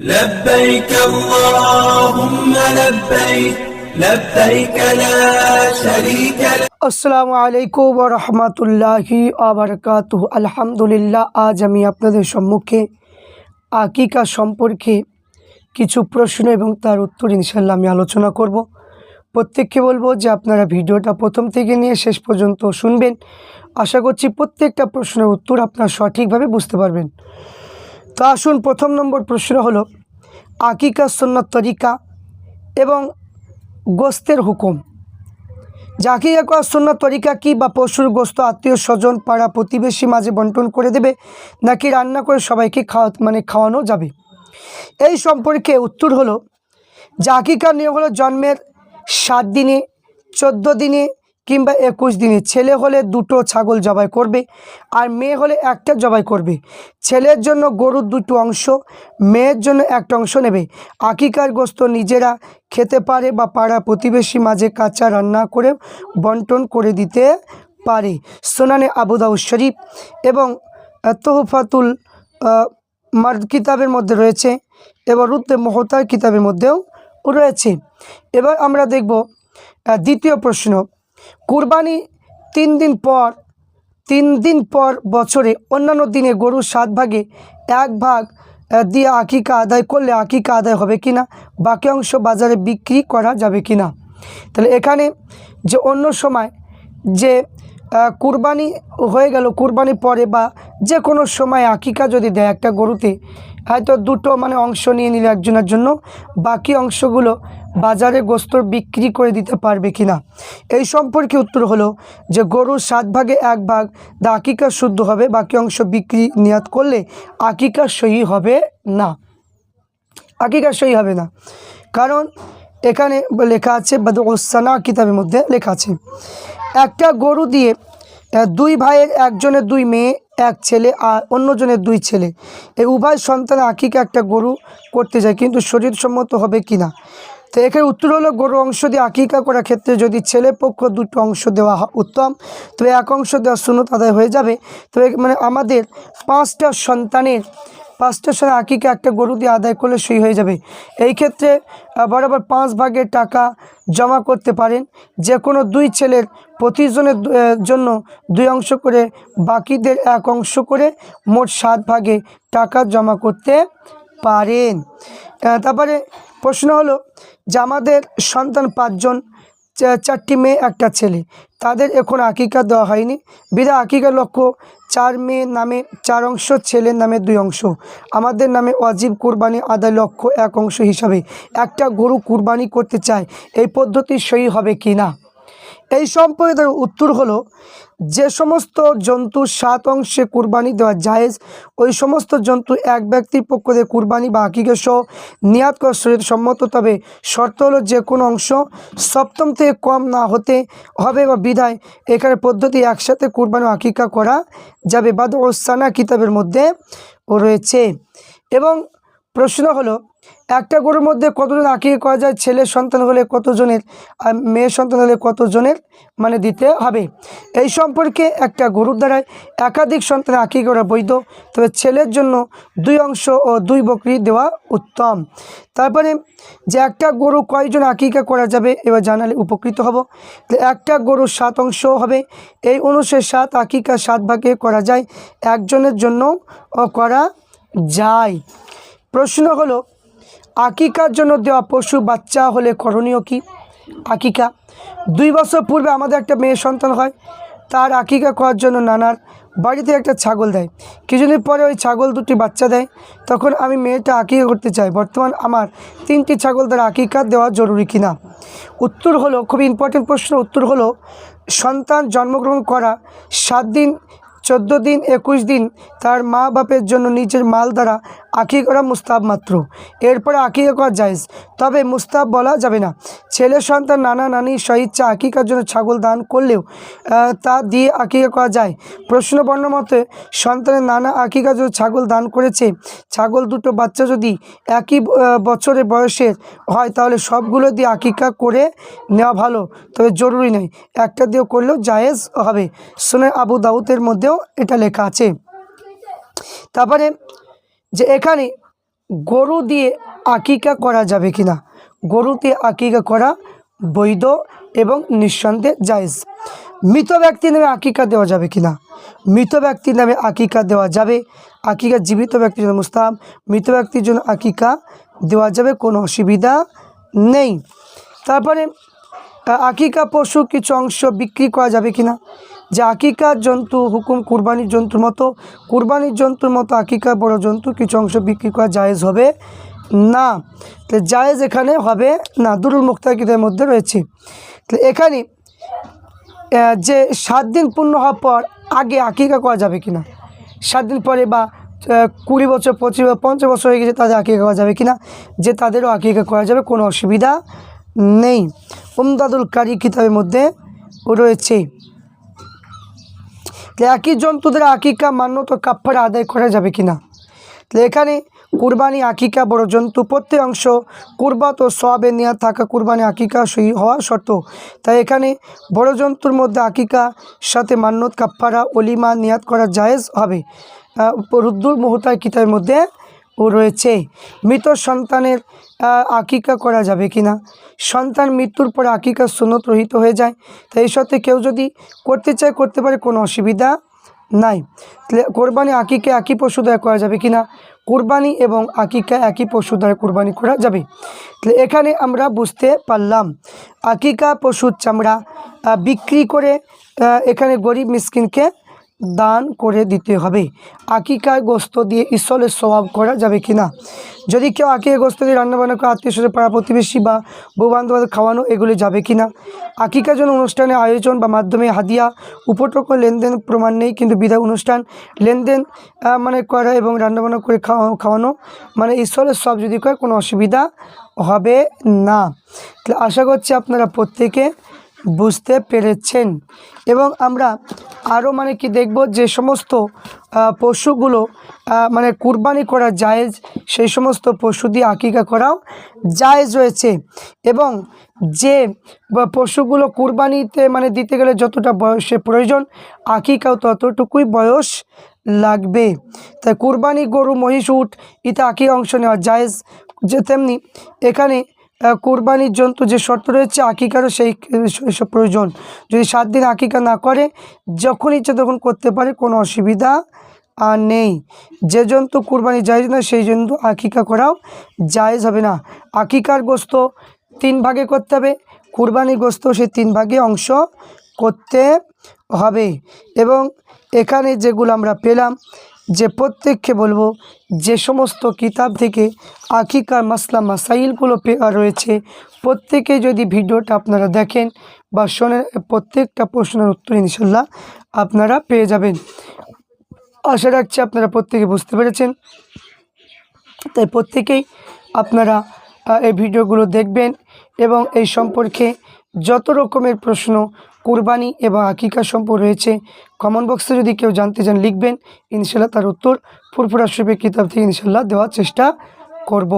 لبيك اللهم لبيك لبيك لا شريك لك আসসালামু আলাইকুম রহমতুল্লাহি আবরকাত আলহামদুলিল্লাহ আজ আমি আপনাদের সম্মুখে আকিকা সম্পর্কে কিছু প্রশ্ন এবং তার উত্তর ইনশাল্লাহ আমি আলোচনা করব প্রত্যেককে বলবো যে আপনারা ভিডিওটা প্রথম থেকে নিয়ে শেষ পর্যন্ত শুনবেন আশা করছি প্রত্যেকটা প্রশ্নের উত্তর আপনারা সঠিকভাবে বুঝতে পারবেন তো আসুন প্রথম নম্বর প্রশ্ন হলো, আকিকা সন্ন্যত তরিকা এবং গোস্তের হুকুম। জাকিয়া করার সুন্নত তরিকা কি বা পশুর গোস্ত, আত্মীয় স্বজন, পাড়া প্রতিবেশী মাঝে বন্টন করে দেবে, নাকি রান্না করে সবাইকে খাওয়া মানে খাওয়ানো যাবে? এই সম্পর্কে উত্তর হলো জাকিকার নিয়ম হলো জন্মের সাত দিনে, চোদ্দ দিনে কিংবা একুশ দিনে ছেলে হলে দুটো ছাগল জবাই করবে আর মেয়ে হলে একটা জবাই করবে। ছেলের জন্য গরুর দুটো অংশ, মেয়ের জন্য একটা অংশ নেবে। আকিকার গোস্ত নিজেরা খেতে পারে বা পাড়া প্রতিবেশী মাঝে কাঁচা রান্না করে বন্টন করে দিতে পারে। সোনানে আবুদাউদ শরীফ এবং তোহফাতুল মার্দ কিতাবের মধ্যে রয়েছে এবার রুদ্দে মহতার কিতাবের মধ্যেও রয়েছে। এবার আমরা দেখব দ্বিতীয় প্রশ্ন। কুরবানি তিন দিন পর, তিন দিন পর বছরে অন্যান্য দিনে গরুর সাত ভাগে, এক ভাগ দিয়ে আকিকা আদায় করলে আকিকা আদায় হবে কি না বাকি অংশ বাজারে বিক্রি করা যাবে কি না তাহলে এখানে যে অন্য সময় যে কুরবানি হয়ে গেল, কুরবানি পরে বা যে কোনো সময় আকিকা যদি দেয় একটা গরুতে, হয়তো দুটো মানে অংশ নিয়ে নিলে একজনের জন্য, বাকি অংশগুলো বাজারে গোস্ত বিক্রি করে দিতে পারবে কি না? এই সম্পর্কে উত্তর হলো যে গরুর সাত ভাগে এক ভাগ দা আকিকা শুদ্ধ হবে, বাকি অংশ বিক্রি নিয়াত করলে আকিকা সহি হবে না। আকিকা সহি হবে না। কারণ এখানে লেখা আছে বাদুসানা কিতাবের মধ্যে লেখা আছে একটা গরু দিয়ে দুই ভাইয়ের একজনের দুই মেয়ে, এক ছেলে আর অন্যজনের দুই ছেলে। এই উভয় সন্তান আকিকা একটা গরু করতে যায়, কিন্তু শরীর সম্মত হবে কি না? তো এখানে উত্তর হলো, গরু অংশ দিয়ে আকিকা করার ক্ষেত্রে যদি ছেলে পক্ষ দুটো অংশ দেওয়া উত্তম, তবে এক অংশ দেওয়া সুনত আদায় হয়ে যাবে। তবে মানে আমাদের পাঁচটা সন্তানের পাঁচটার সঙ্গে আকিকে একটা গরু দিয়ে আদায় করলে সই হয়ে যাবে। এই ক্ষেত্রে বরাবর পাঁচ ভাগের টাকা জমা করতে পারেন। যে কোনো দুই ছেলের প্রতিজনের জন্য দুই অংশ করে, বাকিদের এক অংশ করে মোট সাত ভাগে টাকা জমা করতে পারেন। তারপরে প্রশ্ন হলো যে, আমাদের সন্তান পাঁচজন চারটি মেয়ে, একটা ছেলে। তাদের এখন আকিকা দেওয়া হয়নি। বিধা আকিকার লক্ষ্য, চার মেয়ে নামে চার অংশ ছেলের নামে দুই অংশ। আমাদের নামে অজীব কুরবানি আদায় লক্ষ্য এক অংশ হিসাবে। একটা গরু কুরবানি করতে চায়, এই পদ্ধতি সই হবে কি না এই সম্পর্কে তার উত্তর হলো, যে সমস্ত জন্তু সাত অংশে কুরবানি দেওয়া জায়েজ, ওই সমস্ত জন্তু এক ব্যক্তির পক্ষ থেকে কুরবানি বা আকিকে সহ নিয়াত করা শরীর সম্মত। তবে শর্ত হলো যে কোনো অংশ সপ্তম থেকে কম না হতে হবে বা বিধায় এখানে পদ্ধতি একসাথে কুরবানি আকিকা করা যাবে। বাদ ওসানা কিতাবের মধ্যে রয়েছে। এবং প্রশ্ন হলো, একটা গরুর মধ্যে কতজন আঁকিয়ে করা যায়? ছেলে সন্তান হলে কতজনের, আর মেয়ে সন্তান হলে কতজনের মানে দিতে হবে? এই সম্পর্কে একটা গরুর দ্বারায় একাধিক সন্তান আঁকি করা বৈধ। তবে ছেলের জন্য দুই অংশ ও দুই বকরি দেওয়া উত্তম। তারপরে, যে একটা গরু কয়জন আকিকা করা যাবে, এবার জানালে উপকৃত হব। একটা গরুর সাত অংশ হবে। এই অনুসারে সাত আকিকা সাত ভাগে করা যায়। একজনের জন্য করা যায়। প্রশ্ন হলো, আকিকার জন্য দেওয়া পশু বাচ্চা হলে করণীয় কি? আকিকা, দুই বছর পূর্বে আমাদের একটা মেয়ে সন্তান হয়, তার আকিকা করার জন্য নানার বাড়িতে একটা ছাগল দেয়। কিছুদিন পরে ওই ছাগল দুটি বাচ্চা দেয়। তখন আমি মেয়েটা আকিকা করতে চাই। বর্তমান আমার তিনটি ছাগল দ্বারা আকিকা দেওয়া জরুরি কিনা? উত্তর হলো, খুব ইম্পর্টেন্ট প্রশ্ন। উত্তর হলো, সন্তান জন্মগ্রহণ করা সাত দিন, চোদ্দ দিন, একুশ দিন তার মা বাপের জন্য নিজের মাল দ্বারা আঁকি করা মুস্তাব মাত্র। এরপরে আঁকিকা করা জায়েজ। তবে মুস্তাব বলা যাবে না। ছেলে সন্তান নানা নানি স্বইচ্ছা আকিকার জন্য ছাগল দান করলেও তা দিয়ে আকিকা করা যায়। প্রশ্ন বর্ণ মতে সন্তানের নানা আকিকার জন্য ছাগল দান করেছে। ছাগল দুটো বাচ্চা যদি একই আহ, বছরের বয়সের হয় তাহলে সবগুলো দিয়ে আকিকা করে নেওয়া ভালো। তবে জরুরি নয়। একটা দিয়েও করলেও জায়েজ হবে। শুনে আবু দাউদের মধ্যেও এটা লেখা আছে। তারপরে যে এখানে গরু দিয়ে আকিকা করা যাবে কি না গরু দিয়ে আকিকা করা বৈধ এবং নিঃসন্দেহে জায়েজ। মৃত ব্যক্তির নামে আকিকা দেওয়া যাবে কি না মৃত ব্যক্তির নামে আকিকা দেওয়া যাবে। আকিকা জীবিত ব্যক্তির জন্য মুস্তাহাব। মৃত ব্যক্তির জন্য আকিকা দেওয়া যাবে, কোনো অসুবিধা নেই। তারপরে আকিকা পশু কিছু অংশ বিক্রি করা যাবে কি না যে আকিকার জন্তু হুকুম কুরবানির জন্তুর মতো, কুরবানির জন্তুর মতো আকিকা বড় জন্তু কিছু অংশ বিক্রি করা জায়েজ হবে না। তো জায়েজ এখানে হবে না, দুরুল মুক্তাকিদের মধ্যে রয়েছে। তো এখানে যে সাত দিন পূর্ণ হওয়ার পর আগে আকিকা করা যাবে কি না সাত দিন পরে বা কুড়ি বছর, পঁচিশ বছর, পঞ্চাশ বছর হয়ে গেছে তাদের আকিকা করা যাবে কি না যে তাদেরও আকিকা করা যাবে কোনো অসুবিধা নেই। উমদাদুল কারি কিতাবের মধ্যে রয়েছে। তো একই জন্তুদের আকিকা মান্যত কাপ্পারা আদায় করা যাবে কি না তো এখানে কুরবানি আকিকা বড় জন্তু। প্রত্যেক অংশ কুরবাত ও সবে নেওয়া থাকা কুরবানি আকিকা সই হওয়া শর্ত। তাই এখানে বড় জন্তুর মধ্যে আকিকা, সাথে মান্যত কাপ্পারা, অলিমা নিয়াত করা জায়েজ হবে। রুদ্দুর মুহতার কিতাবের মধ্যে ও রয়েছে। মৃত সন্তানের আকিকা করা যাবে কি না সন্তান মৃত্যুর পরে আকিকা সুনত রহিত হয়ে যায়। তাই এই সত্ত্বে কেউ যদি করতে চায়, করতে পারে, কোনো অসুবিধা নাই। কোরবানি আকিকে একই পশু দ্বারা করা যাবে কি না কোরবানি এবং আকিকা একই পশু দ্বারা কোরবানি করা যাবে। তাহলে এখানে আমরা বুঝতে পারলাম, আকিকা পশুর চামড়া বিক্রি করে এখানে গরিব মিসকিনকে দান করে দিতে হবে। আকিকার গোস্ত দিয়ে ঈশ্বরের স্বভাব করা যাবে কি না যদি কেউ আকিকা গোস্ত দিয়ে রান্নাবান্না করে, আত্মীয় স্বজন পাড়া প্রতিবেশী বা বউ বান্ধব খাওয়ানো, এগুলি যাবে কি না আকিকার জন্য অনুষ্ঠানের আয়োজন বা মাধ্যমে হাদিয়া উপটক লেনদেন প্রমাণ নেই, কিন্তু বিদায় অনুষ্ঠান, লেনদেন মানে করা এবং রান্নাবান্না করে খাওয়া, খাওয়ানো মানে ঈশ্বরের সব যদি করে, কোনো অসুবিধা হবে না। তাহলে আশা করছি আপনারা প্রত্যেকে বুঝতে পেরেছেন। এবং আমরা আরও মানে কি দেখব যে সমস্ত পশুগুলো মানে কুরবানি করা জায়েজ, সেই সমস্ত পশু দিয়ে আকিকা করাও জায়েজ রয়েছে। এবং যে পশুগুলো কুরবানিতে মানে দিতে গেলে যতটা বয়সে প্রয়োজন, আকিকাও ততটুকুই বয়স লাগবে। তাই কুরবানি গরু, মহিষ উঠ ইতে আকি অংশ নেওয়া জায়েজ। যে তেমনি এখানে কোরবানির জন্তু যে শর্ত রয়েছে, আকিকারও সেই প্রয়োজন। যদি সাত দিন আকিকা না করে, যখন ইচ্ছে তখন করতে পারে, কোনো অসুবিধা আর নেই। যে জন্তু কুরবানি জায়েজ না সেই জন্তু আকিকা করাও জায়েজ হবে না। আকিকার গোস্ত তিন ভাগে করতে হবে। কুরবানির গোস্ত সেই তিন ভাগে অংশ করতে হবে। এবং এখানে যেগুলো আমরা পেলাম যে প্রত্যেককে বলব, যে সমস্ত কিতাব থেকে আকিকার মাসলা মাসাইলগুলো পে- রয়েছে, প্রত্যেকে যদি ভিডিওটা আপনারা দেখেন বা শোনেন, প্রত্যেকটা প্রশ্নের উত্তর ইনশাল্লাহ আপনারা পেয়ে যাবেন। আশা রাখছি আপনারা প্রত্যেকে বুঝতে পেরেছেন। তাই প্রত্যেকেই আপনারা এই ভিডিওগুলো দেখবেন এবং এই সম্পর্কে যত রকমের প্রশ্ন কুরবানি এবং আকিকা সম্পর্ক রয়েছে। কমেন্ট বক্সে যদি কেউ জানতে চান, লিখবেন। ইনশাল্লাহ তার উত্তর ফুরফুরা শরীফের কিতাব থেকে ইনশাল্লাহ দেওয়ার চেষ্টা করব।